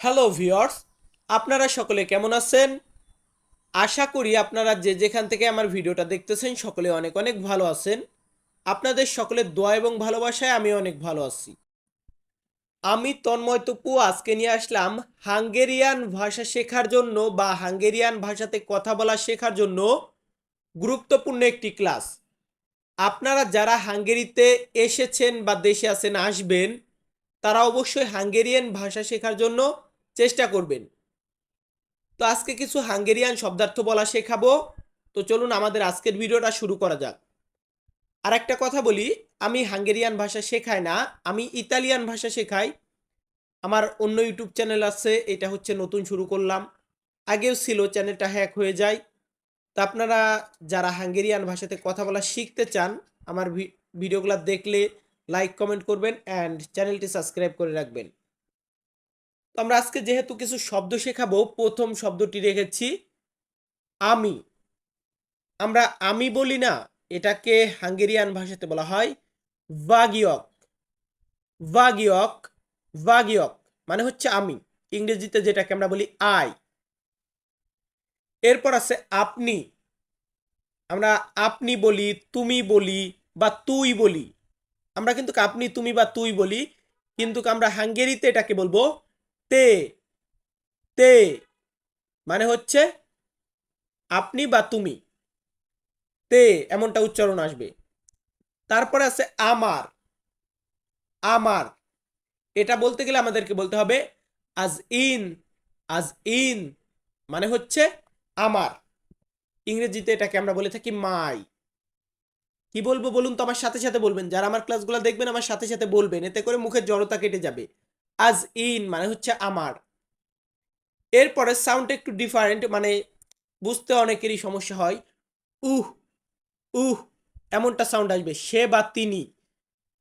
Hello viewers আপনারা সকলে কেমন আছেন? আশা করি আপনারা যে যেখান থেকে আমার ভিডিওটা দেখতেছেন, সকলে অনেক অনেক ভালো আছেন। আপনাদের সকলের দোয়া এবং ভালোবাসায় আমি অনেক ভালো আছি। আমি তন্ময় তপু, আজকে নিয়ে আসলাম হাঙ্গেরিয়ান ভাষা শেখার জন্য বা হাঙ্গেরিয়ান ভাষাতে কথা বলা শেখার জন্য গুরুত্বপূর্ণ একটি ক্লাস। আপনারা যারা হাঙ্গেরিতে এসেছেন বা দেশে আছেন, আসবেন, তারা অবশ্যই হাঙ্গেরিয়ান ভাষা শেখার জন্য চেষ্টা করবেন। তো আজকে কিছু হাঙ্গেরিয়ান শব্দার্থ বলা শেখাবো। তো চলুন আমাদের আজকের ভিডিওটা শুরু করা যাক। আর একটা কথা বলি, আমি হাঙ্গেরিয়ান ভাষা শেখাই না, আমি ইতালিয়ান ভাষা শেখাই। আমার অন্য ইউটিউব চ্যানেল আছে, এটা হচ্ছে নতুন শুরু করলাম। আগেও ছিল, চ্যানেলটা হ্যাক হয়ে যায়। তো আপনারা যারা হাঙ্গেরিয়ান ভাষাতে কথা বলা শিখতে চান, আমার ভিডিওগুলো দেখলে লাইক, কমেন্ট করবেন, অ্যান্ড চ্যানেলটি সাবস্ক্রাইব করে রাখবেন। তো আমরা আজকে যেহেতু কিছু শব্দ শেখাবো, প্রথম শব্দটি রেখেছি, আমি। আমরা আমি বলি না, এটাকে হাঙ্গেরিয়ান ভাষাতে বলা হয় ভাগিয়ক ভাগিয়ক ভাগিয়ক মানে হচ্ছে আমি। ইংরেজিতে যেটাকে আমরা বলি আই এরপর আছে আপনি আমরা আপনি বলি, তুমি বলি, বা তুই বলি। আমরা কিন্তু আপনি তুমি বা তুই বলি, কিন্তু আমরা হাঙ্গেরিতে এটাকে বলব তে তে মানে হচ্ছে আপনি বা তুমি। তে, এমনটা উচ্চারণ আসবে। তারপরে আছে আমার। আমার। এটা বলতে গেলে আমাদেরকে বলতে হবে আজ ইন আজ ইন মানে হচ্ছে আমার। ইংরেজিতে এটাকে আমরা বলে থাকি মাই কি বলব বলুন তো? আমার সাথে সাথে বলবেন। যারা আমার ক্লাসগুলো দেখবেন, আমার সাথে সাথে বলবেন। এতে করে মুখের জড়তা কেটে যাবে। আজ ইন মানে হচ্ছে আমার। এরপরে সাউন্ড একটু ডিফারেন্ট মানে বুঝতে অনেকেরই সমস্যা হয়। উহ উহ, এমনটা সাউন্ড আসবে। সে বা তিনি,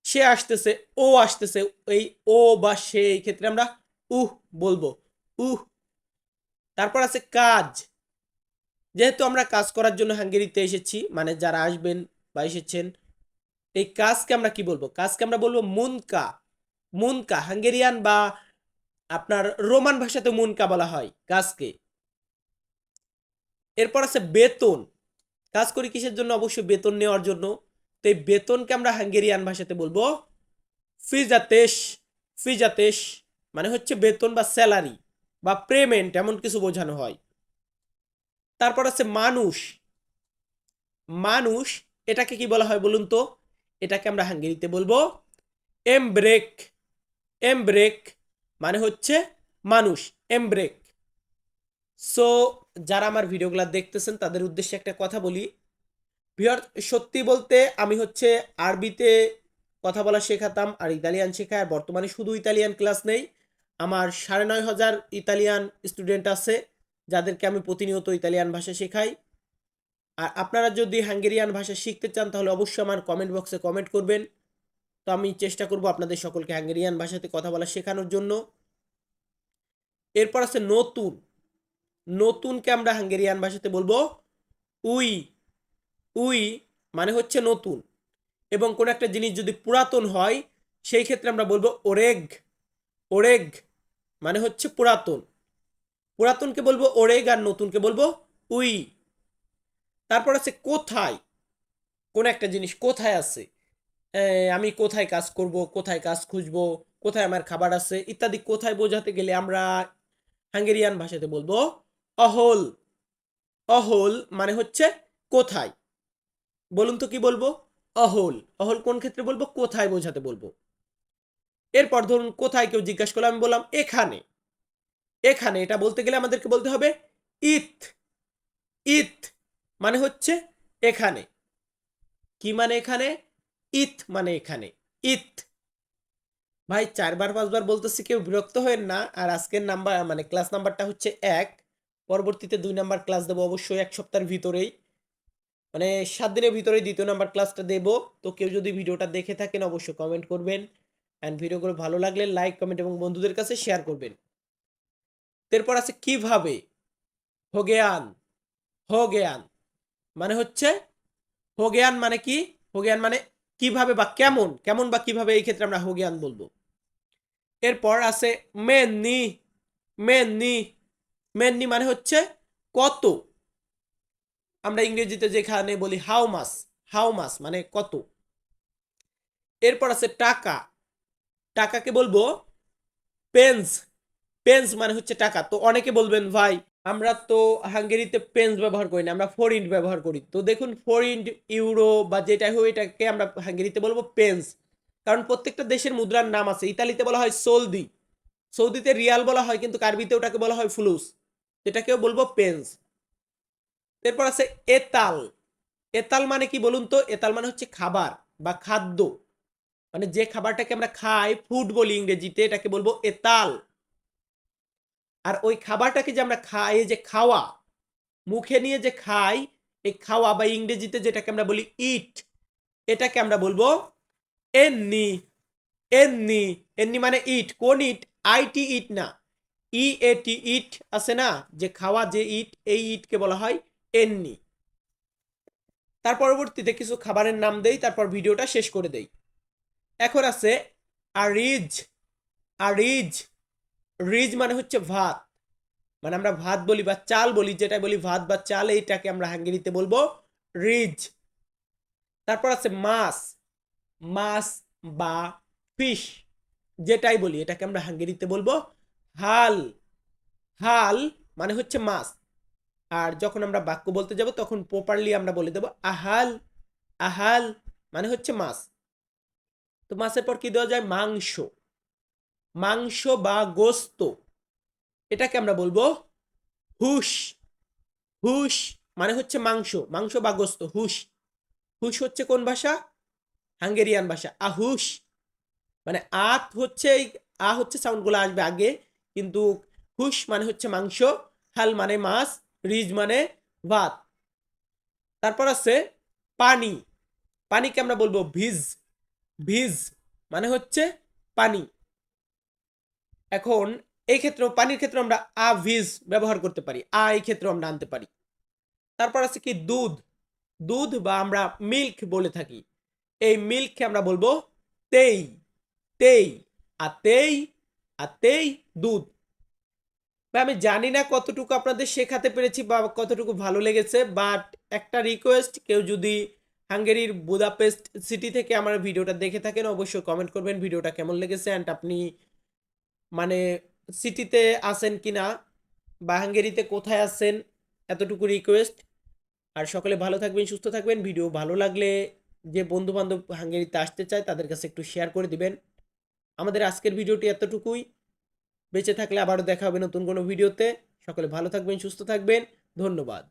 সে আসতেছে, ও আসতেছে, এই ও বা সে, এই ক্ষেত্রে আমরা উহ বলব। উহ। তারপর আছে কাজ। যেহেতু আমরা কাজ করার জন্য হাঙ্গেরিতে এসেছি মানে যারা আসবেন বা এসেছেন, এই কাজকে আমরা কি বলব? কাজকে আমরা বলব মুনকা। মুনকা, হাঙ্গেরিয়ান বা আপনার রোমান ভাষাতে মুনকা বলা হয় কাজকে এরপর আছে বেতন। কাজ করি কিসের জন্য? অবশ্যই বেতন নেওয়ার জন্য। তো এই বেতনকে আমরা হাঙ্গেরিয়ান ভাষাতে বলব ফিজাতেশ। ফিজাতেশ মানে হচ্ছে বেতন বা স্যালারি বা পেমেন্ট এমন কিছু বোঝানো হয়। তারপর আছে মানুষ। মানুষ, এটাকে কি বলা হয় বলুন তো? এটাকে আমরা হাঙ্গেরিতে বলব এমব্রেক। এমব্রেক মানে হচ্ছে মানুষ এমব্রেক সো যারা আমার ভিডিওগুলো দেখতেছেন, তাদের উদ্দেশ্যে একটা কথা বলি। ভিওর সত্যি বলতে আমি হচ্ছে আরবিতে কথা বলা শেখাতাম, আর ইতালিয়ান শেখায়, আর বর্তমানে শুধু ইতালিয়ান ক্লাস নেই। আমার সাড়ে নয় হাজার ইতালিয়ান স্টুডেন্ট আছে, যাদেরকে আমি প্রতিনিয়ত ইতালিয়ান ভাষা শেখাই। আর আপনারা যদি হাঙ্গেরিয়ান ভাষা শিখতে চান, তাহলে অবশ্যই আমার কমেন্ট বক্সে কমেন্ট করবেন। তো আমি চেষ্টা করব আপনাদের সকলকে হাঙ্গেরিয়ান ভাষাতে কথা বলা শেখানোর জন্য। এরপর আছে নতুন। নতুনকে আমরা হাঙ্গেরিয়ান ভাষাতে বলব উই। উই মানে হচ্ছে নতুন। এবং কোনো একটা জিনিস যদি পুরাতন হয়, সেই ক্ষেত্রে আমরা বলব ওরেগ। ওরেগ মানে হচ্ছে পুরাতন। পুরাতনকে বলব ওরেগ আর নতুনকে বলব উই। তারপর আছে কোথায়? কোন একটা জিনিস কোথায় আছে? আমি কোথায় কাজ করব, কোথায় কাজ খুঁজব, কোথায় আমার খাবার আছে, ইত্যাদি কোথায় বোঝাতে গেলে আমরা হাঙ্গেরিয়ান ভাষাতে বলব অহল। অহল মানে হচ্ছে কোথায়। বলুন তো কি বলব? অহল। অহল কোন ক্ষেত্রে বলব? কোথায় বোঝাতে বলব। এরপর ধরুন কোথায় কেউ জিজ্ঞাসা করল, আমি বললাম এখানে। এখানে এটা বলতে গেলে আমাদেরকে বলতে হবে ইথ। ইত মানে হচ্ছে এখানে। কি মানে এখানে? ইথ মানে এখানে ইথ ভাই, চারবার, পাঁচবার বলতেছি কেউ বিরক্ত হয়েন না। আর আজকের নাম্বার মানে ক্লাস নাম্বারটা হচ্ছে এক। পরবর্তীতে দুই নাম্বার ক্লাস দেবো অবশ্যই এক সপ্তাহের ভিতরেই। মানে সাত দিনের ভিতরেই দ্বিতীয় নাম্বার ক্লাসটা দেবো। তো কেউ যদি ভিডিওটা দেখে থাকেন, অবশ্যই কমেন্ট করবেন। অ্যান্ড ভিডিওগুলো ভালো লাগলে লাইক কমেন্ট এবং বন্ধুদের কাছে শেয়ার করবেন। এরপর আছে কীভাবে? হোগেয়ান হোগেয়ান। মানে হচ্ছে হোগেয়ান মানে কি? হোগেয়ান মানে কীভাবে বা কেমন কেমন বা কীভাবে এই ক্ষেত্রে আমরা হোগিয়ান বলব। এরপর আছে মেননি মেননি মেননি মানে হচ্ছে কত। আমরা ইংরেজিতে যেখানে বলি হাউ মাস হাউ মাস মানে কত। এরপর আছে টাকা, টাকাকে বলব পেন্স পেন্স মানে হচ্ছে টাকা। তো অনেকে বলবেন, ভাই আমরা তো হাঙ্গেরিতে পেন্স ব্যবহার করি না, আমরা ফোর ইন্ট ব্যবহার করি। তো দেখুন ফোর ইন্ট ইউরো বা যেটাই হোক, এটাকে আমরা হাঙ্গেরিতে বলব পেন্স কারণ প্রত্যেকটা দেশের মুদ্রার নাম আছে। ইতালিতে বলা হয় সৌদি। সৌদিতে রিয়াল বলা হয়, কিন্তু কার্বিতে ওটাকে বলা হয় ফুলুস। যেটাকেও বলব পেন্স এরপর আছে এতাল। এতাল মানে কি বলুন তো? এতাল মানে হচ্ছে খাবার বা খাদ্য। মানে যে খাবারটাকে আমরা খাই ফুড বলি ইংরেজিতে, এটাকে বলব এতাল। আর ওই খাবারটাকে যে আমরা খাই, এই যে খাওয়া, মুখে নিয়ে যে খাই, এই খাওয়া বা ইংরেজিতে যেটাকে আমরা বলি ইট এটাকে আমরা বলব এন্নি এন্নি এন্নি মানে ইট কোন ইট আইটি ইট না। ই এ টি ইট আছে না? যে খাওয়া, যে ইট এই ইটকে বলা হয় এন্নি তার পরবর্তীতে কিছু খাবারের নাম দেই, তারপর ভিডিওটা শেষ করে দেই। এখন আছে আরিজ আরিজ রিজ মানে হচ্ছে ভাত। মানে আমরা ভাত বলি বা চাল বলি যেটা বলি ভাত বা চাল, এইটাকে আমরা হাঙ্গেরিতে বলব রিজ। তারপর আছে মাছ। মাছ বা ফিশ, যেটাই বলি, এটাকে আমরা হাঙ্গেরিতে বলব হাল। হাল মানে হচ্ছে মাছ। আর যখন আমরা বাক্য বলতে যাব, তখন প্রপারলি আমরা বলে দেবো আহাল। আহাল মানে হচ্ছে মাছ। তো মাছের পর কি দেওয়া যায়? মাংস। মাংস বা গোস্ত। এটাকে আমরা বলব হুশ। হুশ মানে হচ্ছে মাংস মাংস বা গোস্ত, হুশ। হুশ হচ্ছে কোন ভাষা? হাঙ্গেরিয়ান ভাষা। আহুশ মানে আত হচ্ছে এই আ হচ্ছে সাউন্ডগুলো আসবে আগে, কিন্তু হুশ মানে হচ্ছে মাংস, হাল মানে মাছ, রিজ মানে ভাত। তারপর আছে পানি। পানিকে আমরা বলব ভিজ। ভিজ মানে হচ্ছে পানি। এখন এই ক্ষেত্রে, পানির ক্ষেত্রে আমরা আ, ভিজ ব্যবহার করতে পারি। আ, এই ক্ষেত্রে আমরা আনতে পারি। তারপর আছে কি, দুধ। দুধ বা আমরা মিল্ক বলে থাকি। এই মিল্ককে আমরা বলব তেই। তেই। আর তেই। আর তেই দুধ। বা আমি জানি না কতটুকু আপনাদের শেখাতে পেরেছি বা কতটুকু ভালো লেগেছে, বাট একটা রিকোয়েস্ট কেউ যদি হাঙ্গেরির বুদাপেস্ট সিটি থেকে আমার ভিডিওটা দেখে থাকেন, অবশ্যই কমেন্ট করবেন, ভিডিওটা কেমন লেগেছে অ্যান্ড আপনি মানে সিটিতে আসেন কিনা বা হাঙ্গেরিতে কোথায় আছেন, এতটুকু রিকোয়েস্ট আর সকলে ভালো থাকবেন, সুস্থ থাকবেন। ভিডিও ভালো লাগলে যে বন্ধু বান্ধব হাঙ্গেরিতে আসতে চায়, তাদের কাছে একটু শেয়ার করে দিবেন। আমাদের আজকের ভিডিওটি এতটুকুই। বেঁচে থাকলে আবারও দেখা হবে নতুন কোনো ভিডিওতে সকলে ভালো থাকবেন, সুস্থ থাকবেন। ধন্যবাদ।